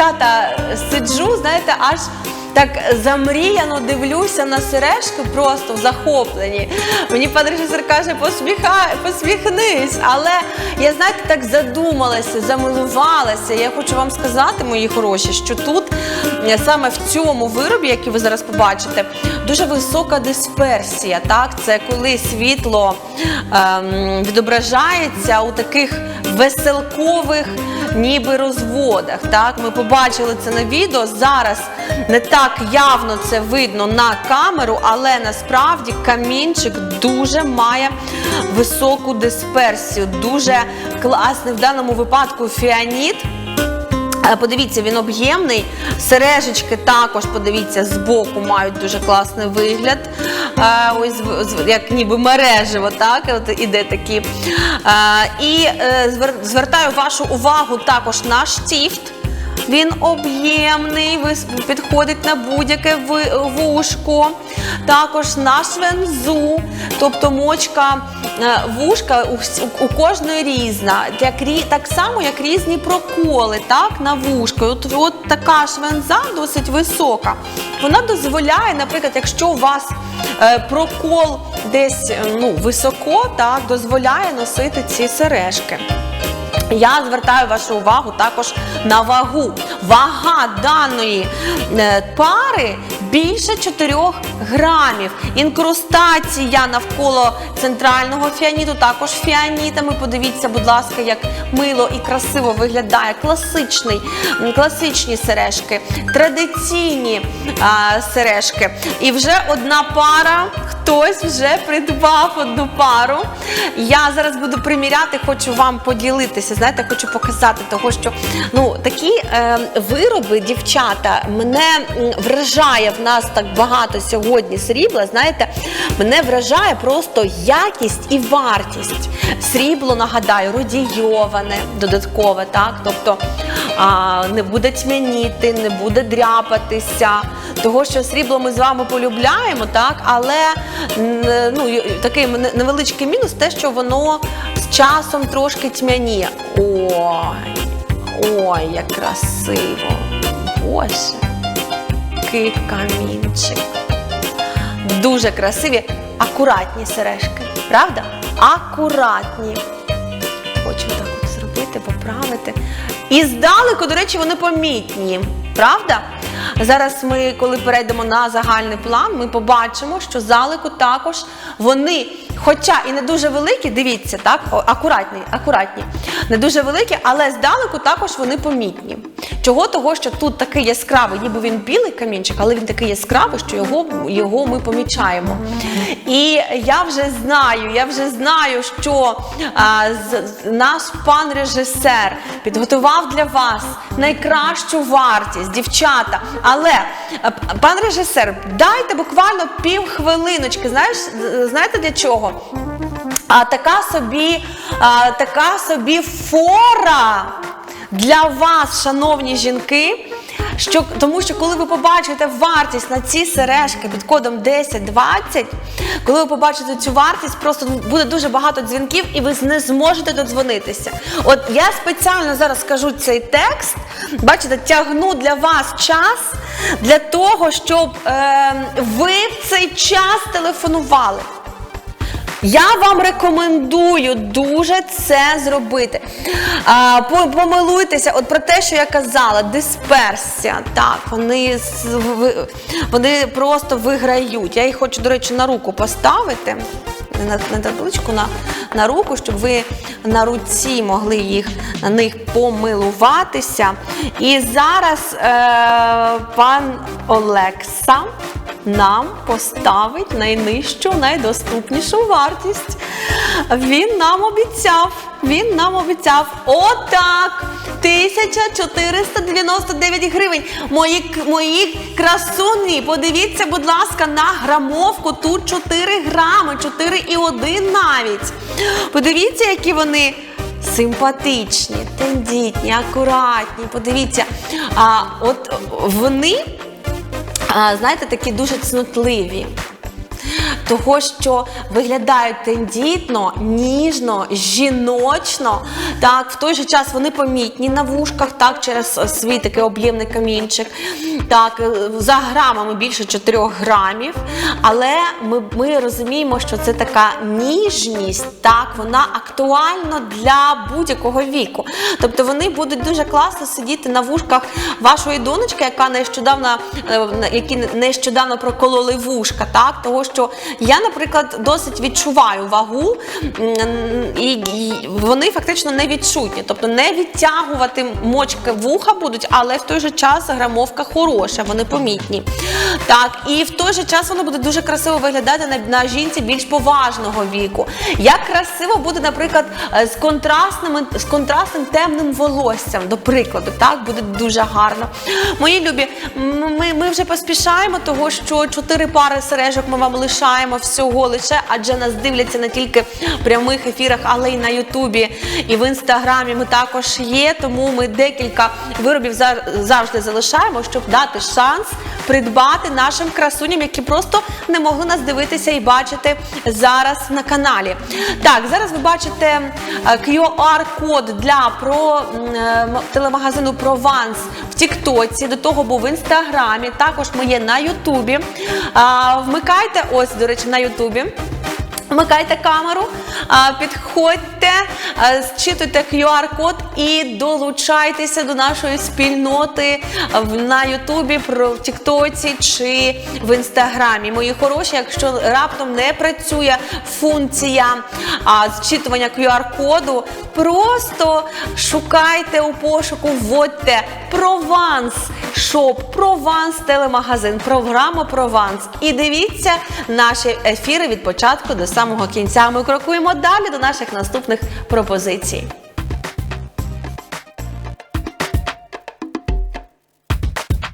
дівчата, сиджу, знаєте, аж так замріяно дивлюся на сережки просто в захопленні. Мені пан режисер каже, посміхай, посміхнись. Але я, знаєте, так задумалася, замилувалася. Я хочу вам сказати, мої хороші, що тут е, саме в цьому виробі, який ви зараз побачите, дуже висока дисперсія. Так? Це коли світло ем, відображається у таких веселкових ніби розводах. Так? Ми побачили це на відео. Зараз не так явно це видно на камеру, але насправді камінчик дуже має високу дисперсію, дуже класний в даному випадку фіаніт. Е, Подивіться, він об'ємний. Сережечки також, подивіться, збоку мають дуже класний вигляд. Е, Ось як ніби мережево, так? От іде такі. Е, І звертаю вашу увагу також на штіфт. Він об'ємний, підходить на будь-яке вушко. Також на швензу, тобто мочка е, вушка у, кожної різна, так само, як різні проколи так, на вушко. От, от така швенза досить висока. Вона дозволяє, наприклад, якщо у вас е, прокол десь е, ну, високо, так, дозволяє носити ці сережки. Я звертаю вашу увагу також на вагу. Вага даної е, пари більше 4 грамів. Інкрустація навколо центрального фіаніту, також фіанітами. Подивіться, будь ласка, як мило і красиво виглядає класичний, класичні сережки, традиційні а, сережки. І вже одна пара. Хтось вже придбав одну пару. Я зараз буду приміряти, хочу вам поділитися. Знаєте, хочу показати того, що ну такі е, вироби, дівчата, мене вражає в нас так багато сьогодні срібла. Знаєте, мене вражає просто якість і вартість. Срібло, нагадаю, родійоване, додаткове, так? Тобто а, не буде тьмяніти, не буде дряпатися. Того, що срібло ми з вами полюбляємо, так, але ну, такий невеличкий мінус те, що воно з часом трошки тьмяніє. Ой, ой, як красиво. Боже, який камінчик. Дуже красиві, акуратні сережки, правда? Акуратні. Хочу так от зробити, поправити. І здалеку, до речі, вони помітні, правда? Зараз ми, коли перейдемо на загальний план, ми побачимо, що здалеку також вони, хоча і не дуже великі, дивіться, так, о, акуратні, акуратні, не дуже великі, але здалеку також вони помітні. Чого того, що тут такий яскравий, ніби він білий камінчик, але він такий яскравий, що його, його ми помічаємо. І я вже знаю, я вже знаю, що а, з- наш пан режисер підготував для вас найкращу вартість, дівчата. Але пан режисер, дайте буквально півхвилиночки. Знаєш, знаєте для чого? А така собі, а, така собі фора для вас, шановні жінки. Що, тому що коли ви побачите вартість на ці сережки під кодом 1020, коли ви побачите цю вартість, просто буде дуже багато дзвінків і ви не зможете додзвонитися. От я спеціально зараз скажу цей текст, бачите, тягну для вас час для того, щоб е, ви в цей час телефонували. Я вам рекомендую дуже це зробити. А, помилуйтеся, от про те, що я казала, дисперсія. Так, вони, вони просто виграють. Я їх хочу, до речі, на руку поставити. На, табличку, на, на руку, щоб ви на руці могли їх на них помилуватися. І зараз е, пан Олекса нам поставить найнищу, найдоступнішу вартість. Він нам обіцяв, він нам обіцяв отак. 1499 гривень. Мої, мої красуні, подивіться, будь ласка, на грамовку. Тут 4 грами, 4,1 навіть. Подивіться, які вони симпатичні, тендітні, акуратні. Подивіться, а, от вони знаєте, такі дуже цнотливі. Того що виглядають тендітно, ніжно, жіночно. Так, в той же час вони помітні на вушках, так, через свій такий об'ємний камінчик. Так, е, за грамами більше 4 грамів. Але ми, ми розуміємо, що це така ніжність, так, вона актуальна для будь-якого віку. Тобто вони будуть дуже класно сидіти на вушках вашої донечки, яка нещодавно, е, які нещодавно прокололи вушка. Так, того що я, наприклад, досить відчуваю вагу, і, вони фактично не відчутні. Тобто не відтягувати мочки вуха будуть, але в той же час грамовка хороша, вони помітні. Так, і в той же час воно буде дуже красиво виглядати на, на жінці більш поважного віку. Як красиво буде, наприклад, е, з контрастним, з контрастним темним волоссям, до прикладу, так буде дуже гарно. Мої любі, ми, ми вже поспішаємо, того що чотири пари сережок ми вам лишаємо всього лише, адже нас дивляться не тільки в прямих ефірах, але й на Ютубі і в інстаграмі. Ми також є. Тому ми декілька виробів зав- завжди залишаємо, щоб дати шанс придбати нашим красуням, які просто не могли нас дивитися і бачити зараз на каналі. Так, зараз ви бачите е, QR-код для про е, телемагазину Прованс в Тіктоці. До того був в інстаграмі. Також ми є на Ютубі. Вмикайте ось, до речі, на Ютубі. Вмикайте камеру, підходьте, зчитуйте QR-код і долучайтеся до нашої спільноти на Ютубі, в Тіктоці чи в Інстаграмі. Мої хороші, якщо раптом не працює функція зчитування QR-коду, просто шукайте у пошуку, вводьте Прованс Шоп, Прованс телемагазин, програма Прованс. І дивіться наші ефіри від початку до самого кінця. Ми крокуємо далі до наших наступних пропозицій.